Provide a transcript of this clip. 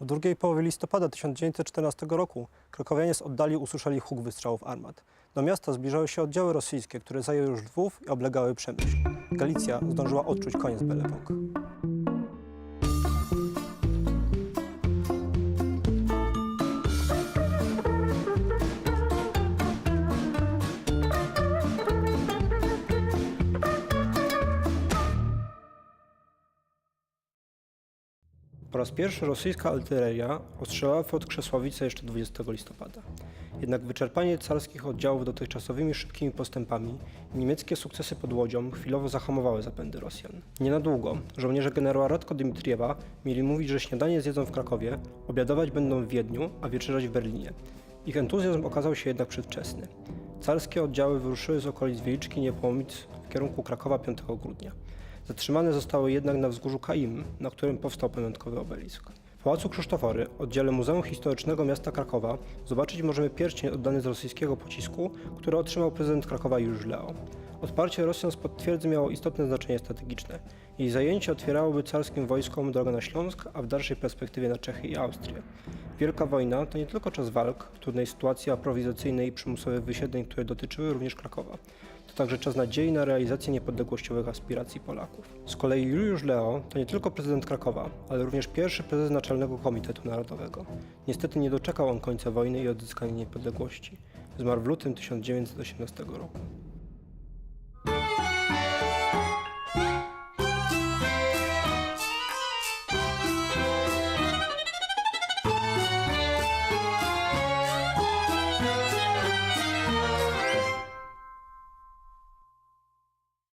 W drugiej połowie listopada 1914 roku krakowianie z oddali usłyszeli huk wystrzałów armat. Do miasta zbliżały się oddziały rosyjskie, które zajęły już Lwów i oblegały Przemyśl. Galicja zdążyła odczuć koniec Belle Po raz pierwszy rosyjska artyleria ostrzelała Fort Krzesławice jeszcze 20 listopada. Jednak wyczerpanie carskich oddziałów dotychczasowymi szybkimi postępami niemieckie sukcesy pod Łodzią chwilowo zahamowały zapędy Rosjan. Nie na długo żołnierze generała Radko Dmitriewa mieli mówić, że śniadanie zjedzą w Krakowie, obiadować będą w Wiedniu, a wieczerać w Berlinie. Ich entuzjazm okazał się jednak przedwczesny. Carskie oddziały wyruszyły z okolic Wieliczki Niepołomic w kierunku Krakowa 5 grudnia. Zatrzymane zostały jednak na wzgórzu Kaim, na którym powstał pamiątkowy obelisk. W Pałacu Krzysztofory, oddziale Muzeum Historycznego Miasta Krakowa, zobaczyć możemy pierścień oddany z rosyjskiego pocisku, który otrzymał prezydent Krakowa Juliusz Leo. Odparcie Rosjan spod twierdzy miało istotne znaczenie strategiczne. Jej zajęcie otwierałoby carskim wojskom drogę na Śląsk, a w dalszej perspektywie na Czechy i Austrię. Wielka wojna to nie tylko czas walk, trudnej sytuacji aprowizacyjnej i przymusowych wysiedleń, które dotyczyły również Krakowa także czas nadziei na realizację niepodległościowych aspiracji Polaków. Z kolei Juliusz Leo to nie tylko prezydent Krakowa, ale również pierwszy prezes Naczelnego Komitetu Narodowego. Niestety nie doczekał on końca wojny i odzyskania niepodległości. Zmarł w lutym 1918 roku.